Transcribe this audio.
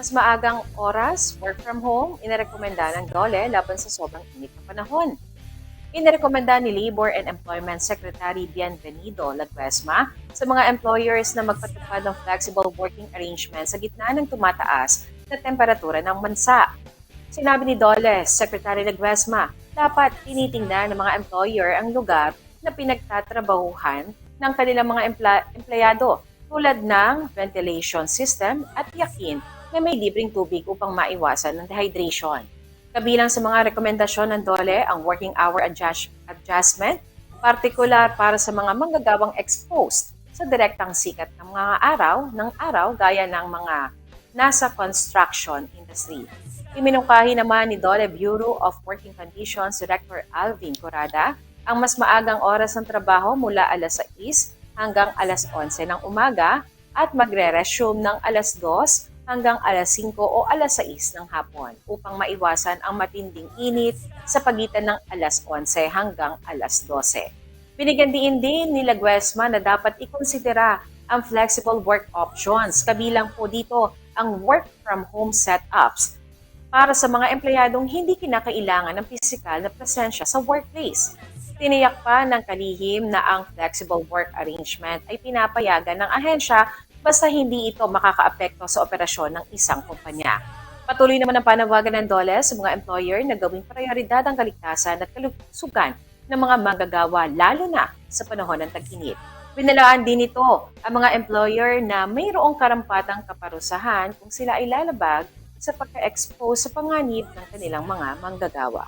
Mas maagang oras, work from home, inirekomenda ng DOLE laban sa sobrang init ng panahon. Inirekomenda ni Labor and Employment Secretary Bienvenido Laguesma sa mga employers na magpatupad ng flexible working arrangement sa gitna ng tumataas na temperatura ng bansa. Sinabi ni Dole, Secretary Laguesma, dapat tinitingnan ng mga employer ang lugar na pinagtatrabahuhan ng kanilang mga empla- empleyado tulad ng ventilation system at yakin na may libreng tubig upang maiwasan ng dehydration. Kabilang sa mga rekomendasyon ng DOLE ang working hour adjust- adjustment, partikular para sa mga manggagawang exposed sa direktang sikat ng mga araw ng araw gaya ng mga nasa construction industry. Iminungkahi naman ni DOLE Bureau of Working Conditions Director Alvin Corada ang mas maagang oras ng trabaho mula alas 6 hanggang alas 11 ng umaga at magre-resume ng alas 2 hanggang alas 5 o alas 6 ng hapon upang maiwasan ang matinding init sa pagitan ng alas 11 hanggang alas 12. Binigyan din din ni Laguesma na dapat ikonsidera ang flexible work options. Kabilang po dito ang work from home setups para sa mga empleyadong hindi kinakailangan ng pisikal na presensya sa workplace. Tiniyak pa ng kalihim na ang flexible work arrangement ay pinapayagan ng ahensya basta hindi ito makakaapekto sa operasyon ng isang kumpanya. Patuloy naman ang panawagan ng DOLE sa mga employer na gawing prioridad ang kaligtasan at kalusugan ng mga manggagawa lalo na sa panahon ng tag-init. Pinalaan din ito ang mga employer na mayroong karampatang kaparusahan kung sila ay lalabag sa pagka-expose sa panganib ng kanilang mga manggagawa.